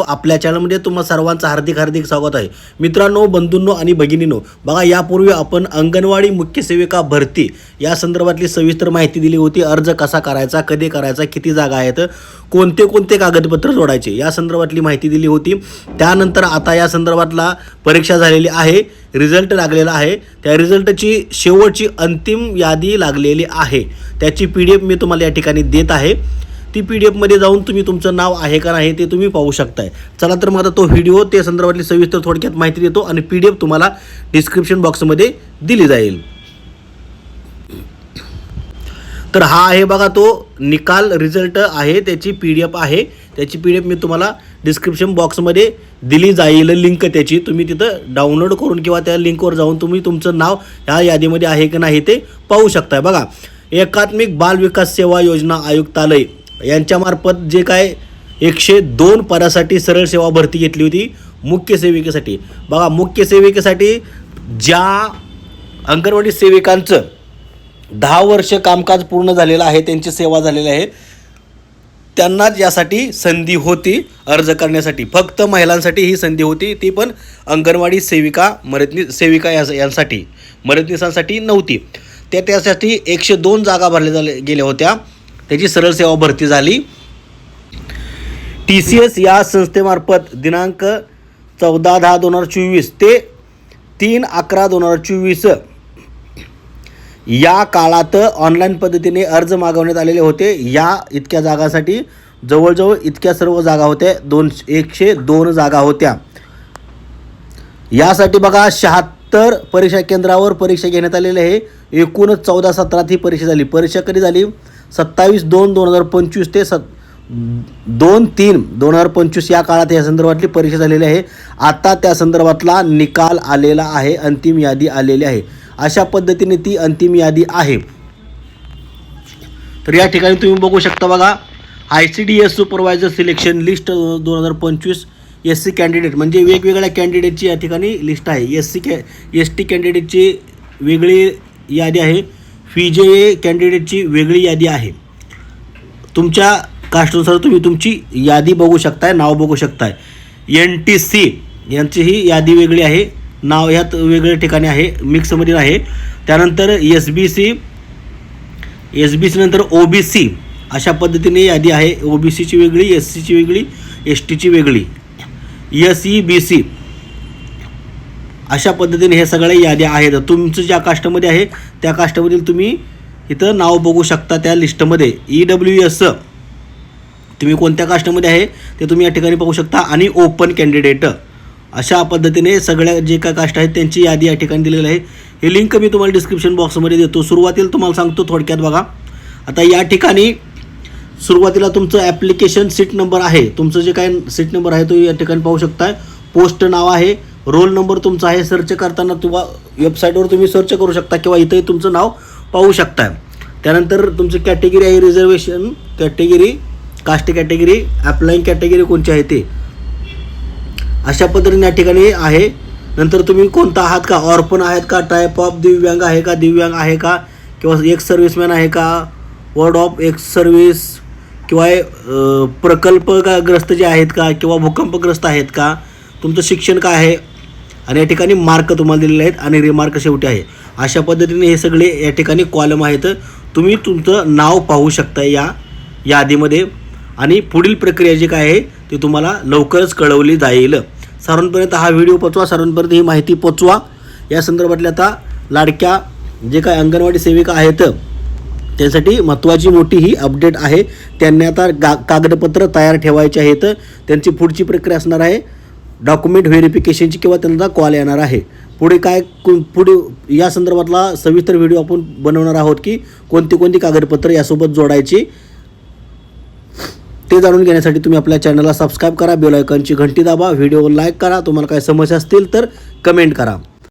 आपल्या चॅनलमध्ये तुम्हा सर्वांचं हार्दिक हार्दिक स्वागत आहे. मित्रांनो बंधूंनो आणि भगिनींनो बघा यापूर्वी आपण अंगणवाडी मुख्य सेविका भरती या संदर्भातली सविस्तर माहिती दिली होती. अर्ज कसा करायचा कधी करायचा किती जागा आहेत कोणते कोणते कागदपत्र जोडायचे या संदर्भातली माहिती दिली होती. त्यानंतर आता या संदर्भातला परीक्षा झालेली आहे रिझल्ट लागलेला आहे. त्या रिझल्टची शेवटची अंतिम यादी लागलेली आहे. त्याची पी डी एफ मी तुम्हाला या ठिकाणी देत आहे. ती पी डी एफमध्ये जाऊन तुम्ही तुमचं नाव आहे का नाही ते तुम्ही पाहू शकताय. चला तर मग आता तो व्हिडिओ ते संदर्भातली सविस्तर थोडक्यात माहिती देतो आणि पी डी एफ तुम्हाला डिस्क्रिप्शन बॉक्समध्ये दिली जाईल. तर हा आहे बघा तो निकाल रिझल्ट आहे त्याची पी डी एफ आहे. त्याची पी डी एफ मी तुम्हाला डिस्क्रिप्शन बॉक्समध्ये दिली जाईल लिंक त्याची. तुम्ही तिथं डाउनलोड करून किंवा त्या लिंकवर जाऊन तुम्ही तुमचं नाव ह्या यादीमध्ये आहे की नाही ते पाहू शकताय. बघा एकात्मिक बाल विकास सेवा योजना आयुक्तालय. यांच्यामार्फत जे काय एकशे दोन पदासाठी सरळ सेवा भरती घेतली होती मुख्य सेविकेसाठी. बघा मुख्य सेविकेसाठी ज्या अंगणवाडी सेविकांचं दहा वर्ष कामकाज पूर्ण झालेलं आहे त्यांची सेवा झालेली आहे त्यांनाच यासाठी संधी होती अर्ज करण्यासाठी. फक्त महिलांसाठी ही संधी होती ती पण अंगणवाडी सेविका मदतनी सेविका या यांसाठी मदतनीसांसाठी नव्हती. त्या त्यासाठी एकशे दोन जागा भरल्या झाले गेल्या होत्या. त्याची सरळ सेवा भरती झाली. टी सी एस या संस्थेमार्फत दिनांक चौदा दहा दोन हजार चोवीस ते तीन अकरा दोन हजार चोवीस या काळात ऑनलाईन पद्धतीने अर्ज मागवण्यात आलेले होते. या इतक्या जागासाठी जवळजवळ इतक्या सर्व जागा होत्या. दोन एकशे दोन जागा होत्या. यासाठी बघा शहात्तर परीक्षा केंद्रावर परीक्षा घेण्यात आलेली आहे. एकूणच चौदा सतरात ही परीक्षा झाली. परीक्षा कधी झाली? सत्तावीस दोन दोन हजार पंचवीस ते सत दोन तीन दोन हजार पंचवीस या काळात या संदर्भातली परीक्षा झालेली आहे. आता त्या संदर्भातला निकाल आलेला आहे अंतिम यादी आलेली आहे. अशा पद्धतीने ती अंतिम यादी आहे. तर या ठिकाणी तुम्ही बघू शकता बघा I C D S supervisor selection list दोन हजार पंचवीस एस सी कॅन्डिडेट म्हणजे वेगवेगळ्या कॅन्डिडेटची या ठिकाणी लिस्ट आहे. एस सी कॅ एस टी कॅन्डिडेटची वेगळी यादी आहे. पी जे ए कॅन्डिडेटची वेगळी यादी आहे. तुमच्या कास्टनुसार तुम्ही तुमची यादी बघू शकताय नाव बघू शकताय. एन टी सी यांची ही यादी वेगळी आहे. नाव ह्यात वेगळ्या ठिकाणी आहे. मिक्समध्ये आहे. त्यानंतर S B C S B C नंतर ओ बी सी अशा पद्धतीने यादी आहे. ओ बी सीची वेगळी एस सीची वेगळी एस टीची वेगळी. एस ई बी सी अशा पद्धतीने हे सगळ्या याद्या आहेत. तुमचं ज्या कास्टमध्ये आहे त्या कास्टमधील तुम्ही इथं नाव बघू शकता त्या लिस्टमध्ये. ई डब्ल्यू एस तुम्ही कोणत्या कास्टमध्ये आहे ते तुम्ही या ठिकाणी पाहू शकता. आणि ओपन कॅन्डिडेट अशा पद्धतीने सगळ्या जे काय कास्ट आहेत त्यांची यादी या ठिकाणी दिलेली आहे. हे लिंक मी तुम्हाला डिस्क्रिप्शन बॉक्समध्ये देतो. सुरुवातीला तुम्हाला सांगतो थोडक्यात बघा. आता या ठिकाणी सुरुवातीला तुमचं ॲप्लिकेशन सीट नंबर आहे. तुमचं जे काय सीट नंबर आहे तो या ठिकाणी पाहू शकताय. पोस्ट नाव आहे. रोल नंबर तुमचा आहे सर्च करताना किंवा वेबसाईटवर तुम्ही सर्च करू शकता किंवा इथंही तुमचं नाव पाहू शकता त्यानंतर तुमची कॅटेगरी आहे reservation category caste category applying category कोणची आहे ते? अशा पद्धतीने या ठिकाणी आहे. नंतर तुम्ही कोणता आहात का? ऑर्पन आहेत का? टाईप ऑफ दिव्यांग आहे का? दिव्यांग आहे का? किंवा एक्स सर्व्हिसमॅन आहे का? वर्ड ऑफ एक्स सर्व्हिस किंवा अ, प्रकल्पग्रस्त जे आहेत का? किंवा भूकंपग्रस्त आहेत का? तुमचं शिक्षण काय आहे? आणि या ठिकाणी मार्क तुम्हाला दिलेले आहेत आणि रिमार्क शेवटी आहे. अशा पद्धतीने हे सगळे या ठिकाणी कॉलम आहेत. तुम्ही तुमचं नाव पाहू शकता या यादीमध्ये. आणि पुढील प्रक्रिया जी काय आहे ती तुम्हाला लवकरच कळवली जाईल. सर्वांपर्यंत हा व्हिडिओ पोचवा. सर्वांपर्यंत ही माहिती पोचवा. या संदर्भातल्या आता लाडक्या जे काय अंगणवाडी सेविका आहेत त्यासाठी महत्त्वाची मोठी ही अपडेट आहे. त्यांनी आता गा कागदपत्र तयार ठेवायचे आहेत. त्यांची पुढची प्रक्रिया असणार आहे. डॉक्युमेंट व्हेरिफिकेशनची किंवा त्यांचा कॉल येणार आहे. पुढे काय कु- पुढे या संदर्भातला सविस्तर व्हिडिओ आपण बनवणार आहोत की कोणती कोणती कागदपत्र यासोबत जोडायची ते जाणून घेण्यासाठी तुम्ही आपल्या चॅनलला सबस्क्राईब करा बेल घंटी दाबा व्हिडिओ लाईक करा तुम्हाला काय समस्या असतील तर कमेंट करा.